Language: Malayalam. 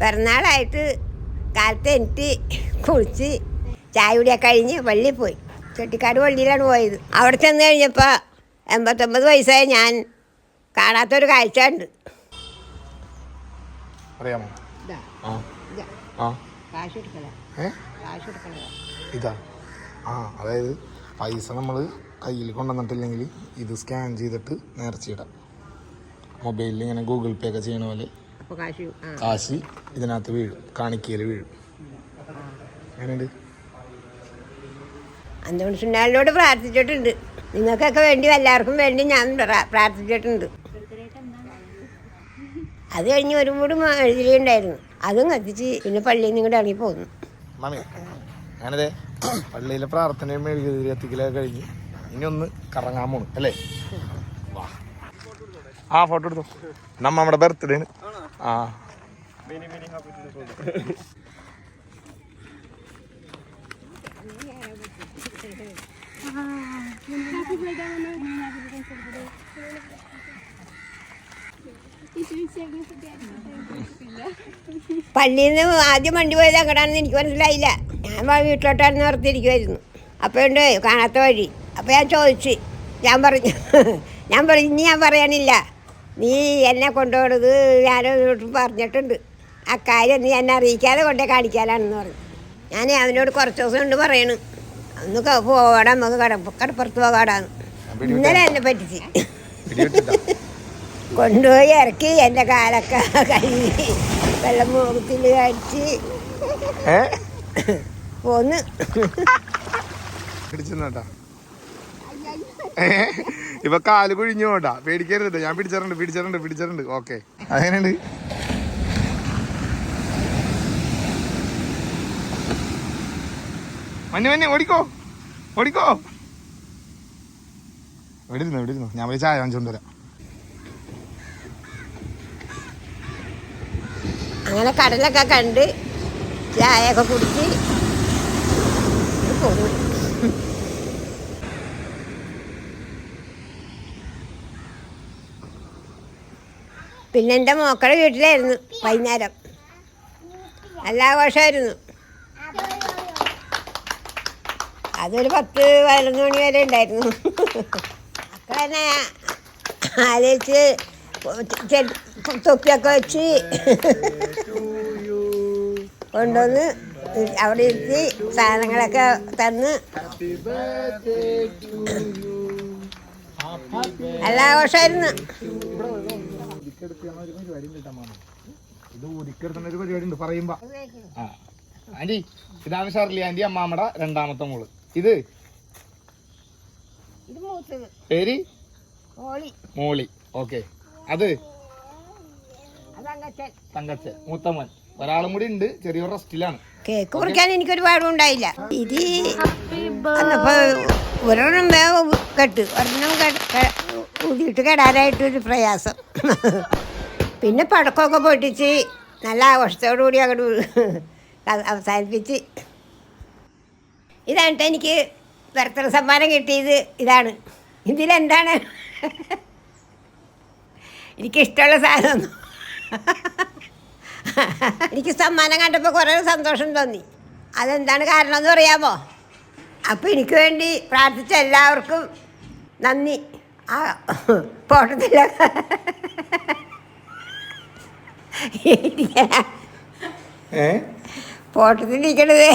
പിറന്നാളായിട്ട് കാലത്ത് എനിക്ക് കുളിച്ച് ചായ കുടിയൊക്കെ കഴിഞ്ഞ് വള്ളി പോയി. ചെട്ടിക്കാട് വള്ളിയിലാണ് പോയത്. അവിടെ ചെന്ന് കഴിഞ്ഞപ്പോൾ എൺപത്തൊമ്പത് വയസ്സായ ഞാൻ കാണാത്തൊരു കാഴ്ച ഉണ്ട് അറിയാമോ? ഇതാ ആ. അതായത് പൈസ നമ്മൾ കയ്യിൽ കൊണ്ടുവന്നിട്ടില്ലെങ്കിൽ ഇത് സ്കാൻ ചെയ്തിട്ട് നേർച്ചയിടാം. മൊബൈലിൽ ഇങ്ങനെ ഗൂഗിൾ പേ ഒക്കെ ചെയ്യണ പോലെ. അപ്പോൾ കാശ് ഇതിനകത്ത് വീഴും. കാണിക്കയിൽ വീഴും. സുന്നാളിനോട് പ്രാർത്ഥിച്ചിട്ടുണ്ട്. നിങ്ങൾക്കൊക്കെ വേണ്ടി എല്ലാവർക്കും വേണ്ടി ഞാൻ പ്രാർത്ഥിച്ചിട്ടുണ്ട്. അത് കഴിഞ്ഞ് ഒരു മൂട് എഴുതിയുണ്ടായിരുന്നു അതും കത്തിച്ച് പിന്നെ പള്ളിയിൽ നിന്ന് ഇങ്ങോട്ട് ഇറങ്ങി പോന്നു. അങ്ങനെ പള്ളിയിലെ പ്രാർത്ഥനയും മെഴുകുതിരി എത്തിക്കലൊക്കെ കഴിഞ്ഞ് ഇനി ഒന്ന് കറങ്ങാൻ പോണു അല്ലേ? വാ. ആ ഫോട്ടോ എടുത്തു. നമ്മ നമ്മുടെ ബർത്ത്ഡേ ആ. പള്ളിയിൽ നിന്ന് ആദ്യം വണ്ടി പോയത് അങ്ങോട്ടാണെന്ന് എനിക്ക് മനസ്സിലായില്ല. ഞാൻ വാ വീട്ടിലോട്ടാണെന്ന് ഓർത്തിരിക്കുമായിരുന്നു ഉണ്ട് കാണാത്ത വഴി. അപ്പോൾ ഞാൻ ചോദിച്ചു. ഞാൻ പറഞ്ഞു. ഞാൻ പറഞ്ഞു ഇനി ഞാൻ പറയാനില്ല. നീ എന്നെ കൊണ്ടുപോകണത് ഞാനോട് പറഞ്ഞിട്ടുണ്ട്. അക്കാര്യം കാര്യം നീ എന്നെ അറിയിക്കാതെ കൊണ്ടേ കാണിക്കാനാണെന്ന് പറഞ്ഞു. ഞാൻ അവനോട് കുറച്ച് ദിവസം കൊണ്ട് പറയണു. ഒന്ന് പോവാടാ പോകാടാ നമുക്ക് കട കടപ്പുറത്ത് പോകാടാന്ന്. ഇന്നലെ എന്നെ പറ്റിച്ച്. കൊണ്ടുപോയി ഇറക്കി എന്റെ കാലൊക്കെ കഴുകി വെള്ളം മുഖത്തിൽ അടിച്ച്. ഏ? പോന്ന്. പിടിച്ചെന്നാട്ടാ ഇപ്പൊ കാൽ കുഴിഞ്ഞു പോണ്ട. പേടിക്കരുത്. ഞാൻ പിടിച്ചിട്ടുണ്ട് പിടിച്ചിട്ടുണ്ട് പിടിച്ചിട്ടുണ്ട് ഓക്കെ. അങ്ങനെയുണ്ട് മഞ്ഞ മഞ്ഞ ഓടിക്കോ. ഓടിക്കോ. ഇവിടെ ഇരുന്നു ഞാൻ പോയി ചായ വാങ്ങിച്ചോണ്ട് വരാം. അങ്ങനെ കടലൊക്കെ കണ്ട് ചായയൊക്കെ കുടിച്ച് പോന്നു. പിന്നെ എന്റെ മോക്കളെ വീട്ടിലായിരുന്നു വൈകുന്നേരം. നല്ല ആഘോഷമായിരുന്നു അതൊരു പത്ത് പതിനൊന്ന് മണി വരെ ഉണ്ടായിരുന്നു. ഒക്കെ തന്നെ ആലോചിച്ച് തൊപ്പിയൊക്കെ വെച്ച് കൊണ്ടുവന്ന് അവിടെ ഇരുത്തി സാധനങ്ങളൊക്കെ തന്ന്. നല്ല ആഘോഷമായിരുന്നു ഇത് ഊരിക്കെടുത്തുന്ന ഒരു പരിപാടി ഉണ്ട് പറയുമ്പോ. ആ. ആന്റി ഇതാണ് ഷർലി ആന്റി അമ്മാമ്മയുടെ രണ്ടാമത്തെ മോൾ. ഇത്? പേര്? മോളി. ഓക്കെ. അത്? തങ്കച്ചൻ. മൂത്തമ്മൻ ഒരാളും കൂടി ഉണ്ട് ചെറിയൊരു റെസ്റ്റിലാണ്. കേക്ക് കുറിക്കാൻ എനിക്കൊരു പാടും ഉണ്ടായില്ല. ഇത് ഒരെണ്ണം വേഗം കെട്ട്. ഒരെണ്ണം കെ- കിടാനായിട്ടൊരു പ്രയാസം. പിന്നെ പടക്കമൊക്കെ പൊട്ടിച്ച് നല്ല ആഘോഷത്തോടുകൂടി അങ്ങോട്ട് അവസാനിപ്പിച്ച്. ഇതാണ് എനിക്ക് ഭർത്തൃ സമ്മാനം കിട്ടിയത്. ഇതാണ്. ഇതിലെന്താണ്? എനിക്കിഷ്ടമുള്ള സാധനം. എനിക്ക് സമ്മാനം കണ്ടപ്പോൾ കുറേ സന്തോഷം തോന്നി. അതെന്താണ് കാരണം എന്ന് പറയാമോ അപ്പോൾ എനിക്ക് വേണ്ടി പ്രാർത്ഥിച്ച എല്ലാവർക്കും നന്ദി. ആ പോട്ടത്തില്ല. പോട്ടത്തിൽ പോട്ടത്തിലിരിക്കണത്.